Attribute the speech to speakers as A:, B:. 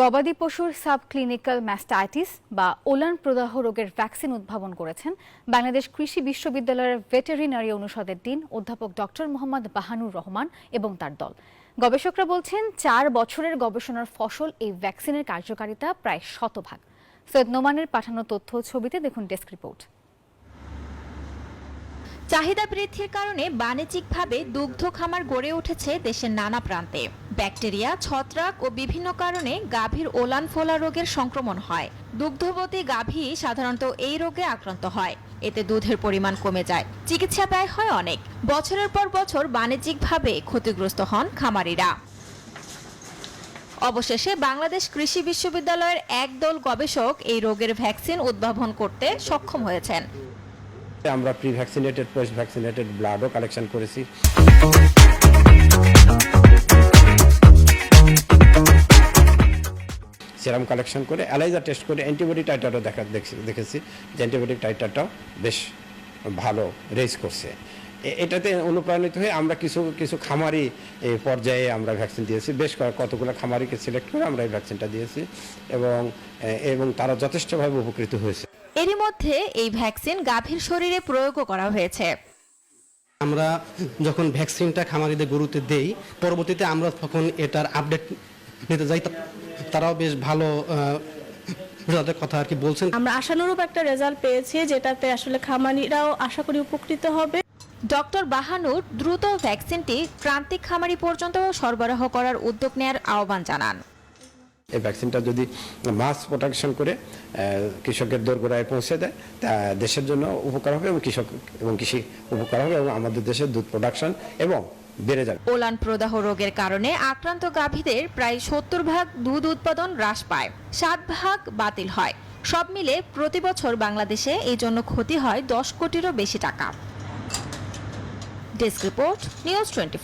A: গবাদি পশুর subclinical mastitis বা ওলান প্রদাহ রোগের ভ্যাকসিন উদ্ভাবন করেছেন বাংলাদেশ কৃষি বিশ্ববিদ্যালয়ের ভেটেরিনারি অনুষদের ডিন অধ্যাপক ডক্টর মোহাম্মদ বাহানুর রহমান এবং তার দল। গবেষকরা বলছেন, চার বছরের গবেষণার ফসল এই ভ্যাকসিনের কার্যকারিতা প্রায় শতভাগ। সৈয়দ নোমানের পাঠানো তথ্য ছবিতে দেখুন ডেস্ক রিপোর্ট।
B: চাহিদা বৃদ্ধির কারণে বাণিজ্যিকভাবে দুগ্ধ খামার গড়ে উঠেছে দেশের নানা প্রান্তে। ব্যাকটেরিয়া, ছত্রাক ও বিভিন্ন কারণে গাভীর ওলান ফোলা রোগের সংক্রমণ হয়। দুগ্ধবতী গাভী সাধারণত এই রোগে আক্রান্ত হয়। এতে দুধের পরিমাণ কমে যায়। চিকিৎসা ব্যয় হয় অনেক। বছরের পর বছর বাণিজ্যিকভাবে ক্ষতিগ্রস্ত হন খামারিরা। অবশেষে বাংলাদেশ কৃষি বিশ্ববিদ্যালয়ের একদল গবেষক এই রোগের ভ্যাকসিন উদ্ভাবন করতে সক্ষম হয়েছেন।
C: আমরা প্রি ভ্যাকসিনেটেড পোস্ট ভ্যাকসিনেটেড ব্লাডও কালেকশন করেছি। সেরাম কালেকশন করে অ্যালাইজা টেস্ট করে অ্যান্টিবডি টাইটারও দেখা দেখছি দেখেছি যে অ্যান্টিবডি টাইটারটাও বেশ ভালো রেজ করছে। এটাতে অনুপ্রাণিত হয়ে আমরা কিছু কিছু খামারি পর্যায়ে আমরা ভ্যাকসিন দিয়েছি। বেশ কয়েক- কতগুলো খামারিকে সিলেক্ট করে আমরা এই ভ্যাকসিনটা দিয়েছি এবং এবং তারা যথেষ্টভাবে উপকৃত হয়েছে।
B: এরই মধ্যে এই ভ্যাকসিন গাভীর শরীরে প্রয়োগও করা হয়েছে।
D: আমরা যখন ভ্যাকসিনটা খামারিদের গরুতে দেই পরবর্তীতে আমরা তখন এটার আপডেট নিতে যাই। তারাও বেশ ভালো তাদের কথা আর কি বলছেন।
E: আমরা আশানুরূপ একটা রেজাল্ট পেয়েছি যেটাতে আসলে খামারিরাও আশা করি উপকৃত হবে।
B: ডক্টর বাহানুর দ্রুত ভ্যাকসিনটি প্রান্তিক খামারি পর্যন্ত সরবরাহ করার উদ্যোগ নেয়ার আহ্বান জানান।
C: এই ভ্যাকসিনটা যদি মাস প্রোটেকশন করে কৃষকের দোরগোড়ায় পৌঁছে দেয় তা দেশের জন্য উপকার হবে এবং কৃষক এবং কৃষি উপকার হবে এবং আমাদের দেশের দুধ প্রোডাকশন এবং বেড়ে যাবে।
B: ওলান প্রদাহ রোগের কারণে আক্রান্ত গাভীদের প্রায় সত্তর ভাগ দুধ উৎপাদন হ্রাস পায়, সাত ভাগ বাতিল হয়। সব মিলে প্রতি বছর বাংলাদেশে এই জন্য ক্ষতি হয় দশ কোটিরও বেশি টাকা। Desk report, news twenty